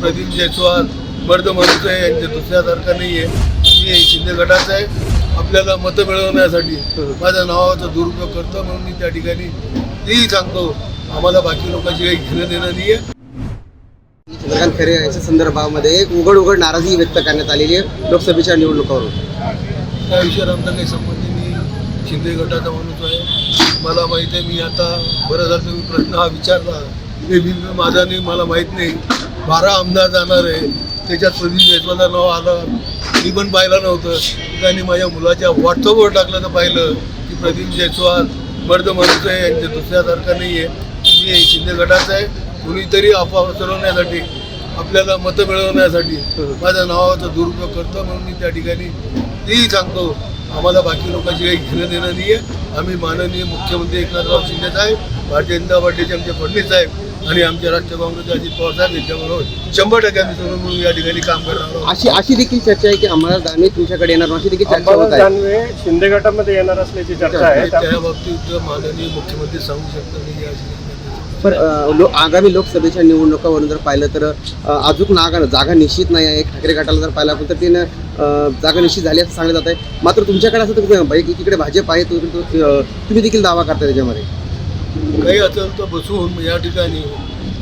प्रदीप जयस्वाल मर्द माणूस आहे यांच्या दुसऱ्यासारखा नाही आहे मी शिंदे गटाचा आहे. आपल्याला मतं मिळवण्यासाठी माझ्या नावाचा दुरुपयोग करतो म्हणून मी त्या ठिकाणी तेही सांगतो. आम्हाला बाकी लोकांची काही घेणं देणं नाही आहे चंद्रकांत खैरे यांच्या संदर्भामध्ये एक उघड उघड नाराजी व्यक्त करण्यात आलेली आहे लोकसभेच्या निवडणुकावरून. त्या विषयावर आमचा काही संबंध नाही. मी शिंदे गटाचा माणूस आहे. मला माहीत आहे मी आता बरं झालं तुम्ही प्रश्न हा विचारला. मी माझा नाही मला माहीत नाही. बारा आमदार जाणार आहे. त्याच्यात प्रदीप जयस्वालचं नाव आलं. मी पण पाहिलं नव्हतं. त्यांनी माझ्या मुलाच्या व्हॉट्सअपवर टाकलं तर पाहिलं की प्रदीप जयस्वाल मर्द माणूस आहे. यांच्या दुसऱ्यासारखा नाही आहे. मी शिंदे गटाचं आहे. कुणीतरी अफवा पसरवण्यासाठी आपल्याला मतं मिळवण्यासाठी माझ्या नावाचा दुरुपयोग करतो म्हणून मी त्या ठिकाणी तेही सांगतो. आम्हाला बाकी लोकांची काही घेणं देणं नाही आहे आम्ही माननीय मुख्यमंत्री एकनाथराव शिंदे साहेब भारतीय जनता पार्टीचे आमचे फडणवीस साहेब आणि आमचे राष्ट्रीय काँग्रेसचे अजित पवार साहेब यांच्याबरोबर शंभर टक्के आम्ही सोडून म्हणून या ठिकाणी काम करणार आहोत. अशी अशी देखील चर्चा आहे की अंबादास दानवे तुमच्याकडे येणार अशी देखील चर्चा अंबादास होत आहे. दानवे शिंदे गटामध्ये येणार असल्याची चर्चा आहे. त्या त्या बाबतीत माननीय मुख्यमंत्री सांगू शकतात नाही अशी पण अ, लो आगामी लोकसभेच्या निवडणुकावरून जर पाहिलं तर अ, अजून नागा जागा निश्चित नाही आहे. ठाकरे गटाला जर पाहिलं आपण तर तीन जागा निश्चित झाली असं सांगलं जात आहे. मात्र तुमच्याकडे असं तुम्ही भाई एकीकडे भाजप आहे तुम्ही तो- अ, तुम्ही देखील दावा करता त्याच्यामध्ये. काही असेल तर बसून या ठिकाणी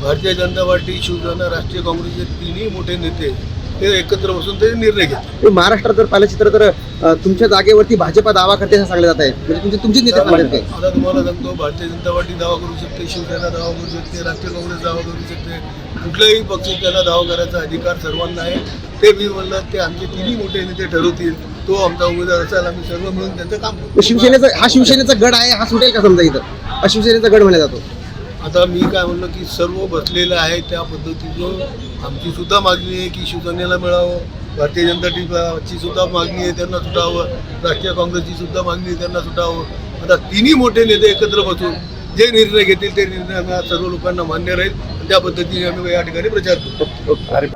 भारतीय जनता पार्टी शिवसेना राष्ट्रीय काँग्रेसचे तिन्ही मोठे नेते हे एकत्र बसून ते निर्णय घेतात. महाराष्ट्रात जर पाहिलं चित्र तर तुमच्या जागेवरती भाजपा दावा करते असं सांगलं जात आहे. म्हणजे तुमचे तुमचे नेते सांगतात ते आता तुम्हाला सांगतो भारतीय जनता पार्टी दावा करू शकते शिवसेना दावा करू शकते राष्ट्रीय काँग्रेस दावा करू शकते. कुठल्याही पक्ष त्यांना दावा करायचा अधिकार सर्वांना आहे. ते मी म्हणलं ते आमचे तिन्ही मोठे नेते ठरवतील. तो आमचा उमेदवार असेल आम्ही सर्व मिळून त्यांचं काम शिवसेनेचा हा शिवसेनेचा गड आहे हा सुटेल का समजा इथं? शिवसेनेचा गड म्हणला जातो. आता मी काय म्हणलं की सर्व बसलेलं आहे त्या पद्धतीचं. आमची सुद्धा मागणी आहे की शिवसेनेला मिळावं. भारतीय जनता पार्टीची सुद्धा मागणी आहे त्यांना सुटावं. राष्ट्रीय काँग्रेसची सुद्धा मागणी आहे त्यांना सुटावं. आता तिन्ही मोठे नेते एकत्र बसून जे निर्णय घेतील ते निर्णय आम्हाला सर्व लोकांना मान्य राहील. आणि त्या पद्धतीने आम्ही या ठिकाणी प्रचार करू. अरे